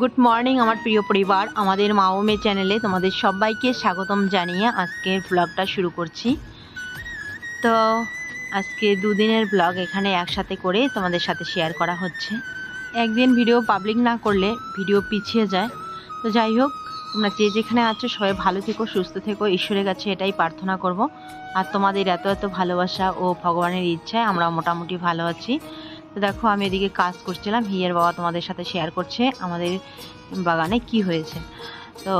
Good morning আমার প্রিয় পরিবার। আমাদের মাওমে চ্যানেলে তোমাদের সবাইকে স্বাগতম জানিয়ে আজকের ব্লগটা শুরু করছি। তো আজকে দুদিনের ব্লগ এখানে একসাথে করে তোমাদের সাথে শেয়ার করা হচ্ছে। একদিন ভিডিও পাবলিক না করলে ভিডিও পিছিয়ে যায়। তো যাই হোক, তোমরা যে যেখানে আছো সবাই ভালো থেকো, সুস্থ থেকো, ঈশ্বরের কাছে এটাই প্রার্থনা করব। আর তোমাদের এত এত ভালোবাসা ও ভগবানের ইচ্ছায় আমরা মোটামুটি ভালো আছি। তো দেখো, আমি এদিকে কাজ করছিলাম। হিয়ের বাবা তোমাদের সাথে শেয়ার করছে আমাদের বাগানে কি হয়েছে। তো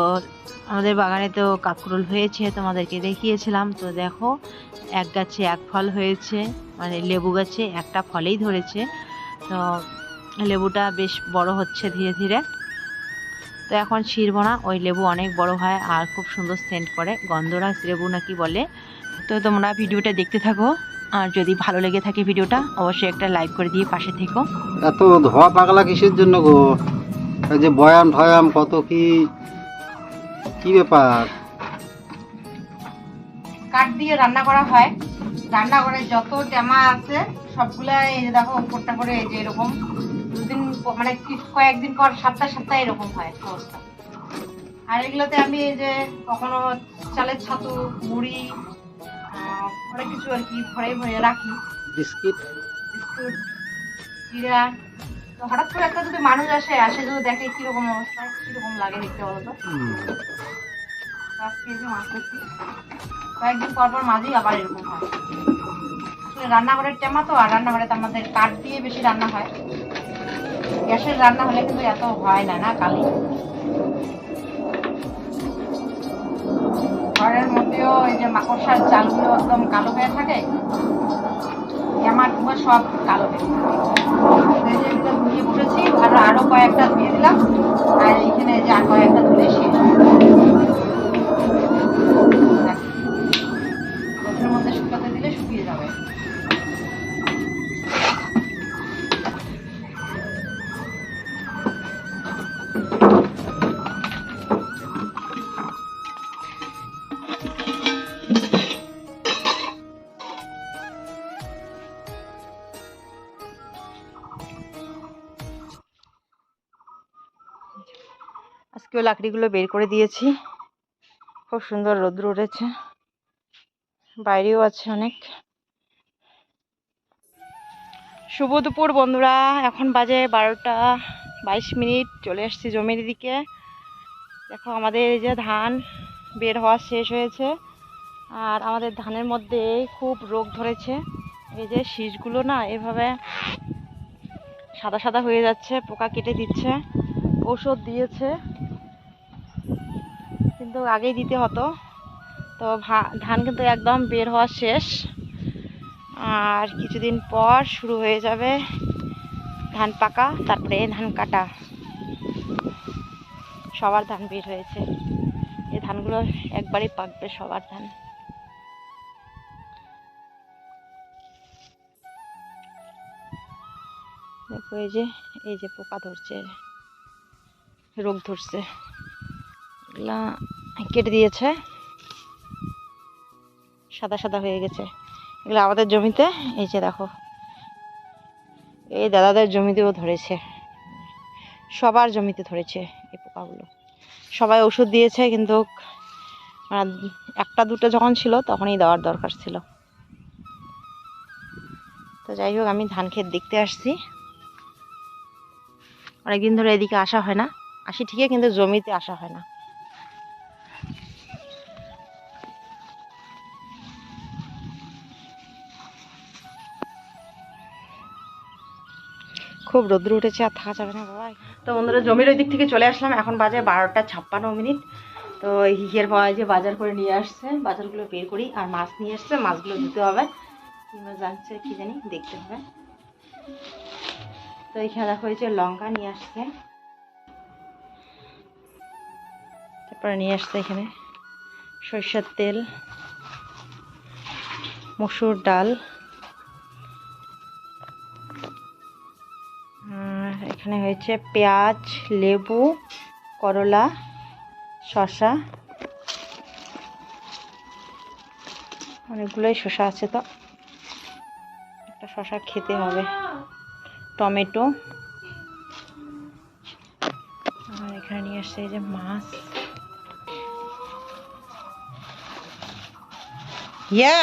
আমাদের বাগানে তো কাকরুল হয়েছে, তোমাদেরকে দেখিয়েছিলাম। তো দেখো, এক গাছে এক ফল হয়েছে মানে লেবু গাছে একটা ফলেই ধরেছে। তো লেবুটা বেশ বড় হচ্ছে ধীরে ধীরে। তো এখন ছিঁড়ব না, ওই লেবু অনেক বড় হয় আর খুব সুন্দর সেন্ট করে। গন্ধরাজ লেবু নাকি বলে। তো তোমরা ভিডিওটা দেখতে থাকো। আর যদি ভালো লেগে থাকে ভিডিওটা অবশ্যই একটা লাইক করে দিয়ে পাশে থেকো। এত ধোয়া পাগলা কিসের জন্য গো? এই যে বয়াম ঠয়াম কত কি কি ব্যাপার? কাঠ দিয়ে রান্না করা হয়। রান্না করে যত টেমা আছে সবগুলা এই যে দেখো উপরটা করে এই যে এরকম। দুদিন মানে কি- কয়েকদিন পর সপ্তাহ সপ্তাহ এরকম হয় অবস্থা। আর এগুলোতে আমি এই যে কখনো চালের ছাতু মুড়ি অনেক কিছু আর কি ভরে ভরে রাখি। বিস্কিট। বিস্কুট জিরা। তো হঠাৎ করে একটা যদি মানুষ আসে আসে যদি দেখে কীরকম অবস্থা কীরকম লাগে দেখতে বলো তো? পাঁচ কেজি মাছ করছি কয়েকদিন পর পর মাঝেই আবার এরকম হয়। আসলে রান্নাঘরের টেমা তো আর রান্নাঘরে তো আমাদের কাঠ দিয়ে বেশি রান্না হয়। গ্যাসের রান্না হলে কিন্তু এত হয় না না কালি? ঘরের মধ্যেও এই যে মাকড়সার চালগুলো একদম কালো হয়ে থাকে আমার তোমার সব কালো হয়ে থাকে। এগুলো ধুয়ে বসেছি, আর আরও কয়েকটা ধুয়ে দিলাম, আর এইখানে এই যে আর কয়েকটা ধুলে শেষ আজকেও লাকড়িগুলো বের করে দিয়েছি। খুব সুন্দর রোদ্র উঠেছে। বাইরেও আছে অনেক। শুভ দুপুর বন্ধুরা, এখন বাজে বারোটা বাইশ মিনিট, চলে আসছি জমির দিকে। দেখো আমাদের এই যে ধান বের হওয়া শেষ হয়েছে। আর আমাদের ধানের মধ্যে খুব রোগ ধরেছে। এই যে শীষগুলো না এভাবে সাদা সাদা হয়ে যাচ্ছে, পোকা কেটে দিচ্ছে ওষুধ দিয়েছে। কিন্তু আগেই দিতে হতো। তো ধান কিন্তু একদম বের হওয়া শেষ। আর কিছুদিন পর শুরু হয়ে যাবে ধান পাকা, তারপরে ধান কাটা। সবার ধান বের হয়েছে। এই ধানগুলো একবারই পাকবে সবার ধান। দেখো এই যে এই যে পোকা ধরছে, রোগ ধরছে। এগুলা কেটে দিয়েছে। সাদা সাদা হয়ে গেছে। এগুলো আমাদের জমিতে, এই যে দেখো। এই দাদাদের জমিতেও ধরেছে। সবার জমিতে ধরেছে এই পোকাগুলো। সবাই ওষুধ দিয়েছে, কিন্তু একটা দুটো যখন ছিল, তখনই দেওয়ার দরকার ছিল। তো যাই হোক, আমি ধান ক্ষেত দেখতে আসছি। অনেকদিন ধরে এদিকে আসা হয় না। আসি ঠিকই, কিন্তু জমিতে আসা হয় না। খুব রোদ্র উঠেছে আর থাকা যাবে না বাবা তো বন্ধুরা, জমির ওই দিক থেকে চলে আসলাম। এখন বাজে বারোটা ছাপ্পান্ন মিনিট। তো হিয়ের বাবা যে বাজার করে নিয়ে আসছে, বাজারগুলো বের করি আর মাছ নিয়ে আসছে মাছগুলো দিতে হবে। কি মাছ কি জানি, দেখতে হবে। তো এখানে দেখো যে লঙ্কা নিয়ে আসছে। তারপরে নিয়ে আসছে এখানে সরষের তেল, মসুর ডাল। এখানে হয়েছে পেঁয়াজ, লেবু, করলা, শসা। অনেকগুলোই শসা আছে তো। একটা শসা খেতে হবে। টমেটো। আর এখানে নিয়ে আসছে এই যে মাছ। ইয়া!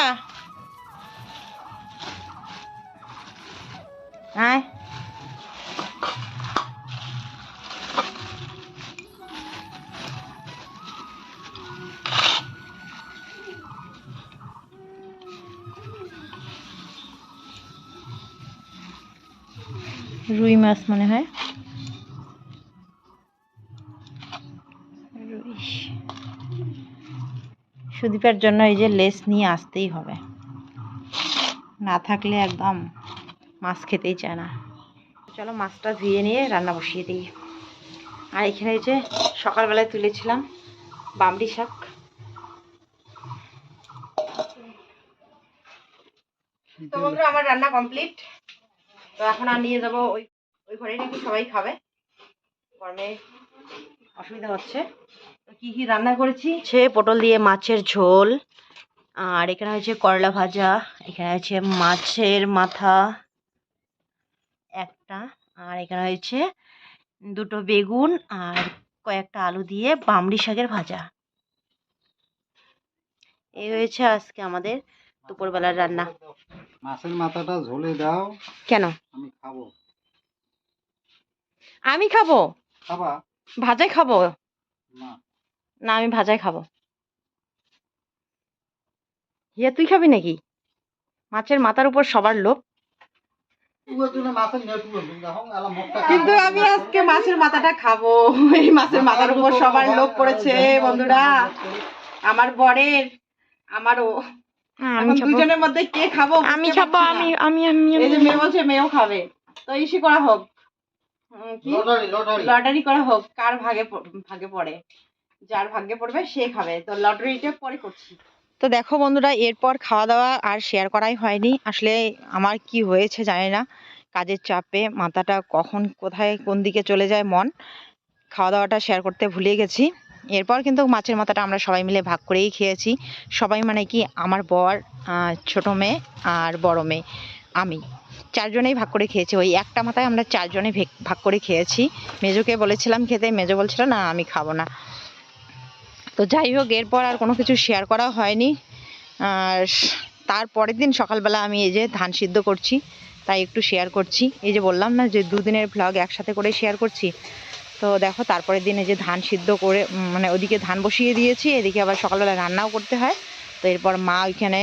আয়। মাছ মনে হয়। সুদীপের জন্য এই যে লেস নিয়ে আসতেই হবে। না থাকলে একদম মাছ খেতেই চায় না। চলো মাছটা ধুয়ে নিয়ে রান্না বসিয়ে দিই। আর এখানে এই যে সকালবেলায় তুলেছিলাম বামড়ি শাক। তো বন্ধুরা আমার রান্না কমপ্লিট। তো এখন আর নিয়ে যাব ওই ওই ঘরেই নাকি সবাই খাবে। গরমে অসুবিধা হচ্ছে। কি কি রান্না করেছি? সে পটল দিয়ে মাছের ঝোল আর এখানে হচ্ছে করলা ভাজা এখানে আছে মাছের মাথা একটা আর এখানে হয়েছে দুটো বেগুন আর কয়েকটা আলু দিয়ে বামড়ি শাকের ভাজা। এই হয়েছে আজকে আমাদের দুপুরবেলার রান্না। মাছের মাথাটা ঝোলে দাও। কেন? আমি খাব। আমি খাব? খাবা? ভাজাই খাব? না। না আমি ভাজাই খাব। ইয়া তুই খাবি নাকি? মাছের মাথার উপর সবার লোভ। কিন্তু আমি আজকে মাছের মাথাটা খাব। এই মাছের মাথার উপর সবার লোভ পড়েছে বন্ধুরা। আমার বরের আমারও আমি দুজনের মধ্যে কে খাব আমি খাব আমি আমি আমি। এই যে মেয়ে বলছে মেয়েও খাবে। তো ইসি করা হোক। লটারি করা হোক কার ভাগে ভাগে পড়ে? যার ভাগ্যে পড়বে সে খাবে। তো লটারিটা পরে করছি। তো দেখো বন্ধুরা এরপর খাওয়া দাওয়া আর শেয়ার করাই হয়নি। আসলে আমার কি হয়েছে জানি না। কাজের চাপে মাথাটা কখন কোথায় কোন দিকে চলে যায় মন। খাওয়া দাওয়াটা শেয়ার করতে ভুলে গেছি। এরপর কিন্তু মাছের মাথাটা আমরা সবাই মিলে ভাগ করেই খেয়েছি। সবাই মানে কি আমার বর আহ, ছোট মেয়ে আর বড় মেয়ে। আমি। চারজনেই ভাগ করে খেয়েছি। ওই একটা মাথায় আমরা চারজনে ভেগ- করে খেয়েছি। মেজোকে বলেছিলাম খেতে, মেজো বলছিল, না, আমি খাব না। তো যাই হোক, এরপর আর কোনো কিছু শেয়ার করা হয়নি। আর তারপরের দিন সকালবেলা আমি এই যে ধান সিদ্ধ করছি, তাই একটু শেয়ার করছি। এই যে বললাম না যে দুদিনের ভ্লগ একসাথে করে শেয়ার করছি। তো দেখো, তারপরের দিন এই যে ধান সিদ্ধ করে মানে ওদিকে ধান বসিয়ে দিয়েছি, এদিকে আবার সকালবেলা রান্নাও করতে হয়। তো এরপর মা ওইখানে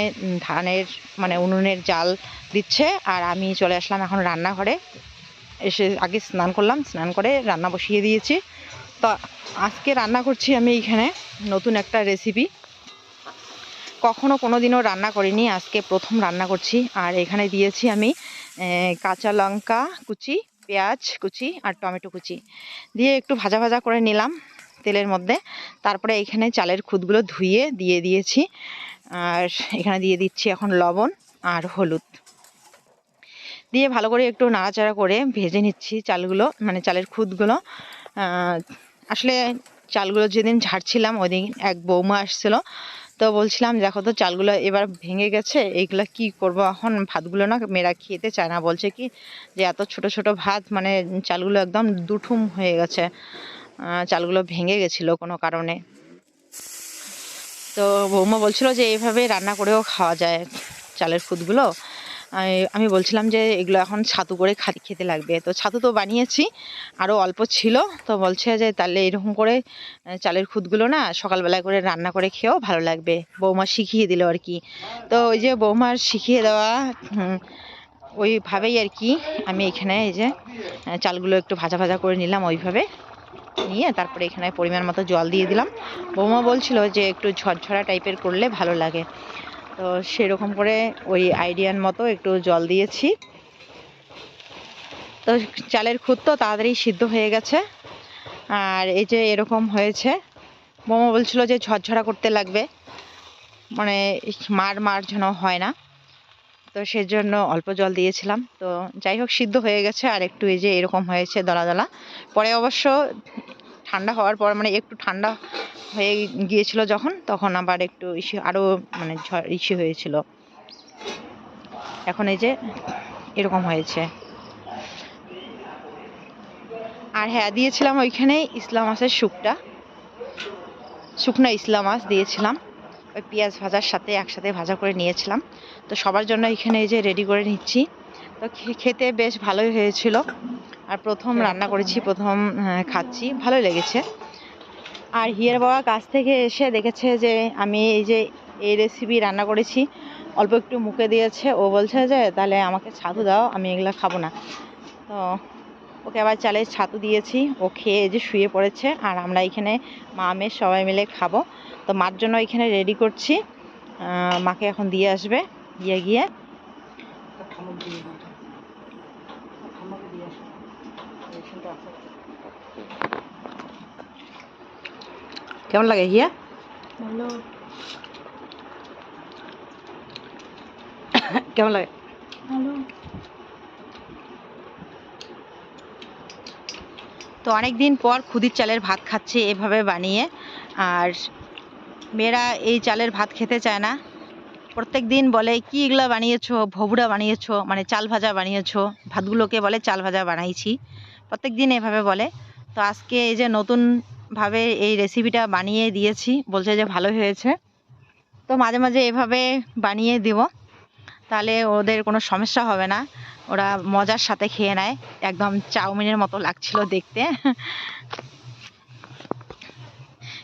ধানের মানে উনুনের জাল দিচ্ছে আর আমি চলে আসলাম এখন রান্নাঘরে। এসে আগে স্নান করলাম, স্নান করে রান্না বসিয়ে দিয়েছি। তো আজকে রান্না করছি আমি এইখানে, নতুন একটা রেসিপি কখনো কোনো দিনও রান্না করিনি, আজকে প্রথম রান্না করছি। আর এখানে দিয়েছি আমি কাঁচা লঙ্কা কুচি, পেঁয়াজ কুচি আর টমেটো কুচি। দিয়ে একটু ভাজা ভাজা করে নিলাম। তেলের মধ্যে। তারপরে এখানে চালের খুদগুলো ধুয়ে দিয়ে দিয়েছি। আর এখানে দিয়ে দিচ্ছি এখন লবণ আর হলুদ। দিয়ে ভালো করে একটু নাড়াচাড়া করে ভেজে নিচ্ছি চালগুলো মানে চালের খুদগুলো। আসলে চালগুলো যেদিন ঝাড়ছিলাম ওই দিন এক বৌমা আসছিল। তো বলছিলাম, দেখো তো চালগুলো এবার ভেঙে গেছে, এইগুলো কি করব? এখন ভাতগুলো না মেয়েরা খেতে চায় না। বলছে কি, যে এত ছোট ছোট ভাত মানে চালগুলো একদম দুঠুম হয়ে গেছে। চালগুলো ভেঙে গেছিল কোনো কারণে। তো বৌমা বলছিল যে এইভাবে রান্না করেও খাওয়া যায় চালের খুদগুলো আমি- বলছিলাম যে, এগুলো এখন ছাতু করে খা- খেতে লাগবে। তো ছাতু তো বানিয়েছি আরও অল্প ছিল। তো বলছে যে, তাহলে এরকম করে চালের খুদগুলো না সকালবেলা করে রান্না করে খেয়েও ভালো লাগবে। বৌমা শিখিয়ে দিল আর কি। তো ওই যে বৌমার শিখিয়ে দেওয়া ওইভাবেই আর কি আমি এখানে এই যে চালগুলো একটু ভাজা ভাজা করে নিলাম ওইভাবে। নিয়ে তারপরে এখানে পরিমাণ মতো জল দিয়ে দিলাম। বৌমা বলছিল যে একটু ঝরঝরা টাইপের করলে ভালো লাগে। তো সেরকম করে ওই আইডিয়ার মতো একটু জল দিয়েছি। তো চালের খুদ তো তাড়াতাড়ি সিদ্ধ হয়ে গেছে। আর এই যে এরকম হয়েছে, বৌমা বলছিল যে ঝরঝরা করতে লাগবে। মানে মার মার যেন হয় না। তো সেজন্য অল্প জল দিয়েছিলাম। তো যাই হোক, সিদ্ধ হয়ে গেছে। আর একটু এই যে এরকম হয়েছে দলা দলা পরে অবশ্য ঠান্ডা হওয়ার পর মানে একটু ঠান্ডা হয়ে গিয়েছিল যখন, তখন আবার একটু ইসে আরও মানে ঝড় ইসে হয়েছিল। এখন এই যে এরকম হয়েছে। আর হ্যাঁ দিয়েছিলাম ওইখানে ইসলাম মাছের শুকটা। শুকনো ইসলাম মাছ দিয়েছিলাম। ওই পেঁয়াজ ভাজার সাথে একসাথে ভাজা করে নিয়েছিলাম। তো সবার জন্য এখানে এই যে রেডি করে নিচ্ছি। তো খেতে বেশ ভালোই হয়েছিল। আর প্রথম রান্না করেছি প্রথম খাচ্ছি। ভালো লেগেছে। আর হিয়ার বাবা কাছ থেকে এসে দেখেছে যে আমি এই যে এই রেসিপি রান্না করেছি অল্প একটু মুখে দিয়েছে। ও বলছে যে তাহলে আমাকে ছাতু দাও আমি এগুলো খাব না। তো ওকে আবার চালের ছাতু দিয়েছি। ও খেয়ে এই যে শুয়ে পড়েছে। আর আমরা এখানে মা মেয়ে সবাই মিলে খাব। তো মার জন্য এখানে রেডি করছি। মাকে এখন দিয়ে আসবে দিয়ে গিয়ে। কেমন লাগে হিয়া? ভালো। কেমন লাগে? ভালো। তো অনেক দিন পর খুদির চালের ভাত খাচ্ছি এভাবে বানিয়ে। আর মেয়েরা এই চালের ভাত খেতে চায় না। প্রত্যেক দিন বলে কি এগুলো বানিয়েছো? ভবুরা বানিয়েছো? মানে চাল ভাজা বানিয়েছো? ভাতগুলোকে বলে চাল ভাজা বানাইছি। প্রত্যেক দিন এভাবে বলে। তো আজকে এই যে নতুনভাবে এই রেসিপিটা বানিয়ে দিয়েছি, বলছে যে ভালো হয়েছে। তো মাঝে মাঝে এভাবে বানিয়ে দিব। তাহলে ওদের কোনো সমস্যা হবে না। ওরা মজার সাথে খেয়ে নেয়। একদম চাউমিনের মতো লাগছিল দেখতে।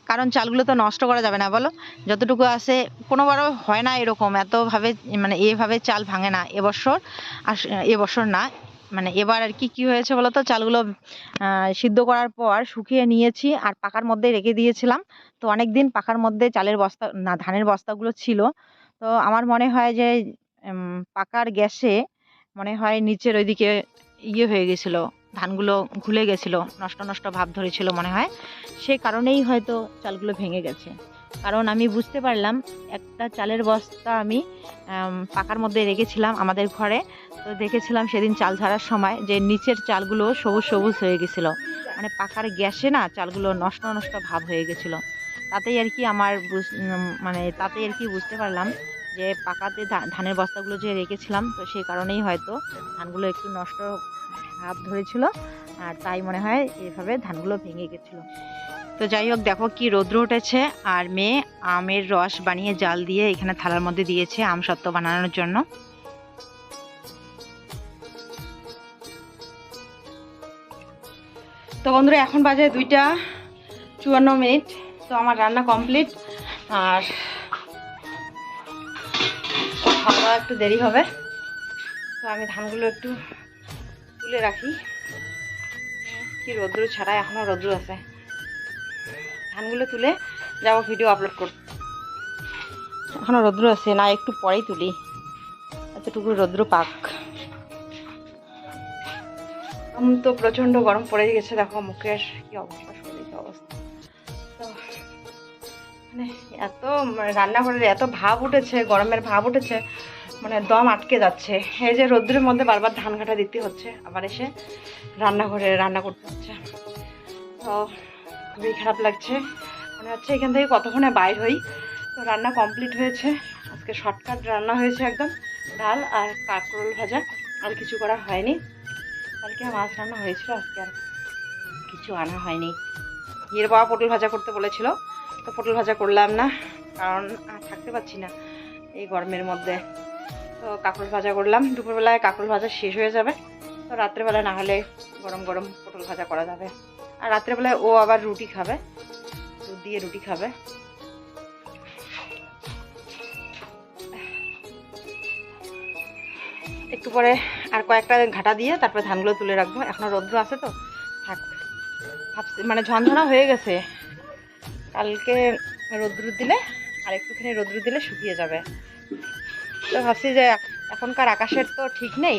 কারণ চালগুলো তো নষ্ট করা যাবে না, বলো? যতটুকু আছে, কোনোবারও হয় না এরকম। এতভাবে মানে এভাবে চাল ভাঙে না। এবছর, আর এবছর না মানে এবার আর কি কি হয়েছে বলো তো চালগুলো সিদ্ধ করার পর শুকিয়ে নিয়েছি আর পাকার মধ্যে রেখে দিয়েছিলাম। তো অনেক দিন পাকার মধ্যে চালের বস্তা, না, ধানের বস্তাগুলো ছিল। তো আমার মনে হয় যে পাকার গ্যাসে মনে হয় নিচের ওইদিকে ইয়ে হয়ে গেছিল, ধানগুলো ঘুলে গেছিল, নষ্ট নষ্ট ভাব ধরেছিল মনে হয়। সেই কারণেই হয়তো চালগুলো ভেঙে গেছে। কারণ আমি বুঝতে পারলাম একটা চালের বস্তা আমি পাকার মধ্যে রেখেছিলাম আমাদের ঘরে। তো দেখেছিলাম সেদিন চাল ঝাড়ার সময় যে নিচের চালগুলো সবুজ সবুজ হয়ে গেছিল। মানে পাকার গ্যাসে না চালগুলো নষ্ট নষ্ট ভাব হয়ে গেছিল। তাতেই আর কি আমার মানে তাতেই আর কি বুঝতে পারলাম যে পাকাতে ধানের বস্তাগুলো যে রেখেছিলাম, তো সেই কারণেই হয়তো ধানগুলো একটু নষ্ট ভাব ধরেছিল। আর তাই মনে হয় এভাবে ধানগুলো ভেঙে গেছিল। তো যাই হোক, দেখো কি রৌদ্র উঠেছে। আর মেয়ে আমের রস বানিয়ে জাল দিয়ে এখানে থালার মধ্যে দিয়েছে আম সত্ত্ব বানানোর জন্য। তো বন্ধুরা, এখন বাজে দুইটা চুয়ান্ন মিনিট। তো আমার রান্না কমপ্লিট। আর খাওয়া একটু দেরি হবে। তো আমি ধানগুলো একটু তুলে রাখি। কি রৌদ্র ছাড়া এখনও রৌদ্র আছে। ধানগুলো তুলে যাব ভিডিও আপলোড করতে। এখনও রৌদ্র আছে, না, একটু পরেই তুলি। এতটুকু রৌদ্র পাক। আম তো প্রচণ্ড গরম পড়ে গেছে, দেখো, মুখের কি অবস্থা, শরীরের অবস্থা। তো মানে এত রান্নাঘরের এত ভাব উঠেছে, গরমের ভাব উঠেছে মানে দম আটকে যাচ্ছে। এই যে রোদ্রের মধ্যে বারবার ধান কাটা দিতে হচ্ছে, আবার এসে রান্নাঘরে রান্না করতে হচ্ছে। তো খুবই খারাপ লাগছে। মনে হচ্ছে এখান থেকে কতক্ষণে বাইর হই? তো রান্না কমপ্লিট হয়েছে। আজকে শর্টকাট রান্না হয়েছে একদম। ডাল আর কাঁকরোল ভাজা। আর কিছু করা হয়নি। কালকে মাছ রান্না হয়েছিল, আজকে আর কিছু আনা হয়নি। হিয়ের বাবা পটল ভাজা করতে বলেছিল, তো পটল ভাজা করলাম না, কারণ আর থাকতে পারছি না এই গরমের মধ্যে। তো কাঁকরোল ভাজা করলাম। দুপুরবেলায় কাঁকরোল ভাজা শেষ হয়ে যাবে। তো রাত্রেবেলায় না হলে গরম গরম পটল ভাজা করা যাবে। আর রাত্রেবেলায় ও আবার রুটি খাবে। দুধ দিয়ে রুটি খাবে। একটু পরে আর কয়েকটা ঘাটা দিয়ে তারপরে ধানগুলো তুলে রাখব। এখনও রৌদ্র আছে তো? থাক। ভাবছি মানে ঝনঝনা হয়ে গেছে। কালকে রৌদ্র দিলে আর একটুখানি রৌদ্র দিলে শুকিয়ে যাবে। তো ভাবছি যে এখনকার আকাশের তো ঠিক নেই।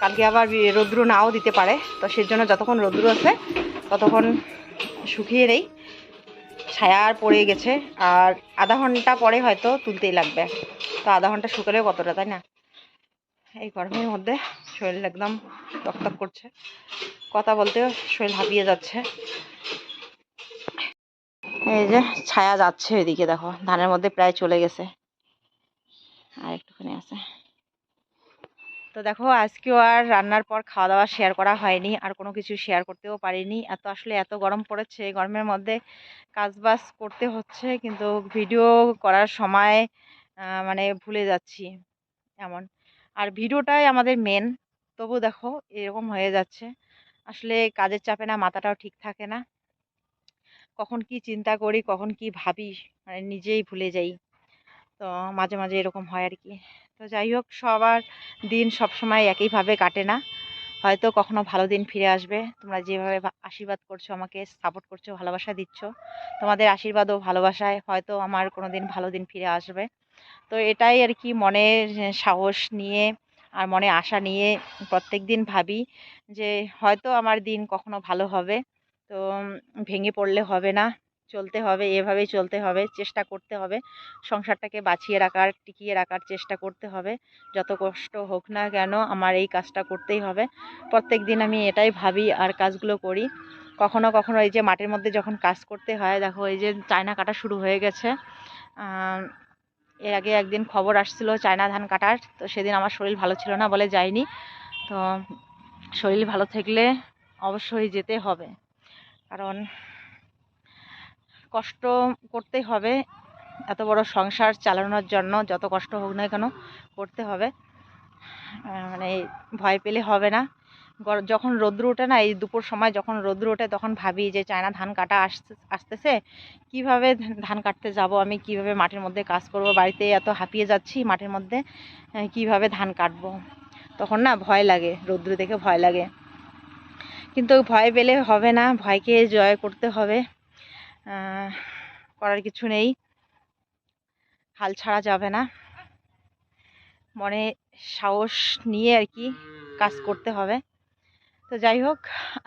কালকে আবার রৌদ্র নাও দিতে পারে। তো সেই জন্য যতক্ষণ রৌদ্র আছে ততক্ষণ শুকিয়ে নেই। ছায়া আর পড়ে গেছে। আর আধা ঘণ্টা পরে হয়তো তুলতেই লাগবে। তো আধা ঘণ্টা শুকালেও কতটা, তাই না? এই গরমের মধ্যে শরীর একদম টকটক করছে। কথা বলতেও শরীর হাঁপিয়ে যাচ্ছে। এই যে ছায়া যাচ্ছে এদিকে দেখো। ধানের মধ্যে প্রায় চলে গেছে। আর একটুখানি আছে। তো দেখো, আজকেও আর রান্নার পর খাওয়া দাওয়া শেয়ার করা হয়নি। আর কোনো কিছু শেয়ার করতেও পারিনি। এত আসলে এত গরম পড়েছে গরমের মধ্যে কাজবাজ করতে হচ্ছে। কিন্তু ভিডিও করার সময় মানে ভুলে যাচ্ছি এমন। আর ভিডিওটাই আমাদের মেন তবু দেখো, এরকম হয়ে যাচ্ছে। আসলে কাজের চাপে না, মাথাটাও ঠিক থাকে না। কখন কি চিন্তা করি, কখন কি ভাবি মানে নিজেই ভুলে যাই। তো মাঝে মাঝে এরকম হয় আর কি তো যাই হোক, সবার দিন সব সময় একইভাবে কাটে না। হয়তো কখনো ভালো দিন ফিরে আসবে। তোমরা যেভাবে আশীর্বাদ করছ, আমাকে সাপোর্ট করছ, ভালোবাসা দিচ্ছ, তোমাদের আশীর্বাদ ও ভালোবাসায় হয়তো আমার কোনো দিন ভালো দিন ফিরে আসবে। তো এটাই আর কি মনের সাহস নিয়ে আর মনে আশা নিয়ে প্রত্যেক দিন ভাবি যে হয়তো আমার দিন কখনো ভালো হবে। তো ভেঙে পড়লে হবে না। চলতে হবে, এভাবেই চলতে হবে, চেষ্টা করতে হবে। সংসারটাকে বাঁচিয়ে রাখার, টিকিয়ে রাখার চেষ্টা করতে হবে। যত কষ্ট হোক না কেন আমার এই কাজটা করতেই হবে। প্রত্যেক দিন আমি এটাই ভাবি আর কাজগুলো করি। কখনো কখনো এই যে মাটির মধ্যে যখন কাজ করতে হয়, দেখো এই যে চায়না কাটা শুরু হয়ে গেছে। এর আগে একদিন খবর আসছিল চায়না ধান কাটার, তো সেদিন আমার শরীর ভালো ছিল না বলে যাইনি তো শরীর ভালো থাকলে অবশ্যই যেতে হবে। কারণ কষ্ট করতেই হবে। এত বড় সংসার চালানোর জন্য যত কষ্ট হোক না কেন করতে হবে। মানে ভয় পেলে হবে না। যখন রৌদ্র ওঠে না, এই দুপুর সময় যখন রৌদ্র ওঠে, তখন ভাবি যে চায়না ধান কাটা আসতে আসতেছে। কীভাবে ধান কাটতে যাব? আমি কীভাবে মাটির মধ্যে কাজ করব? বাড়িতে এত হাঁপিয়ে যাচ্ছি মাঠের মধ্যে কীভাবে ধান কাটবো? তখন না ভয় লাগে, রৌদ্র দেখে ভয় লাগে। কিন্তু ভয় পেলে হবে না, ভয়কে জয় করতে হবে। করার কিছু নেই। হাল ছাড়া যাবে না। মনে সাহস নিয়ে আর কি কাজ করতে হবে। তো যাই হোক,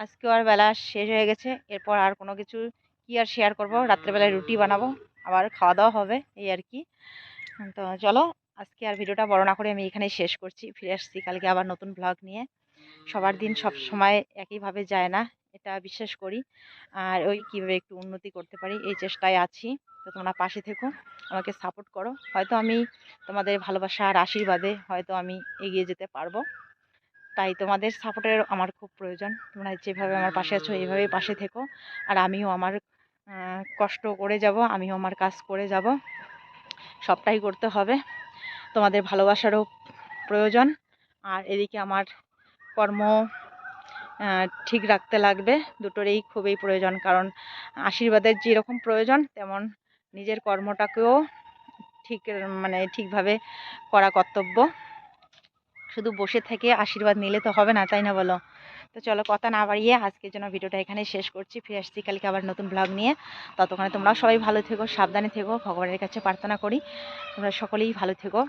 আজকে আর বেলা শেষ হয়ে গেছে। এরপর আর কোনো কিছু কি আর শেয়ার করব? রাত্রেবেলায় রুটি বানাবো, আবার খাওয়া দাওয়া হবে, এই আর কি। তো চলো, আজকে আর ভিডিওটা বড় না করে আমি এখানেই শেষ করছি। ফিরে আসছি কালকে আবার নতুন ব্লগ নিয়ে। সবার দিন সব সময় একইভাবে যায় না। এটা বিশ্বাস করি। আর ওই কীভাবে একটু উন্নতি করতে পারি, এই চেষ্টায় আছি। তো তোমরা পাশে থেকো, আমাকে সাপোর্ট করো। হয়তো আমি তোমাদের ভালোবাসা আর আশীর্বাদে হয়তো আমি এগিয়ে যেতে পারব। তাই তোমাদের সাপোর্টের আমার খুব প্রয়োজন। তোমরা যেভাবে আমার পাশে আছো, এইভাবেই পাশে থেকো। আর আমিও আমার কষ্ট করে যাব, আমিও আমার কাজ করে যাব। সবটাই করতে হবে। তোমাদের ভালোবাসারও প্রয়োজন। আর এদিকে আমার কর্ম ঠিক রাখতে লাগবে। দুটোরই খুবই প্রয়োজন, কারণ আশীর্বাদের যেরকম প্রয়োজন, তেমন নিজের কর্মটাকেও ঠিক মানে ঠিকভাবে করা কর্তব্য। শুধু বসে থেকে আশীর্বাদ নিলে তো হবে না, তাই না বলো? তো চলো কথা না বাড়িয়ে আজকের জন্য ভিডিওটা এখানে শেষ করছি। ফিরে আসছি কালকে আবার নতুন ব্লগ নিয়ে। ততক্ষণে তোমরা সবাই ভালো থেকো, সাবধানে থেকো, ভগবানের কাছে প্রার্থনা করি। তোমরা সকলেই ভালো থেকো।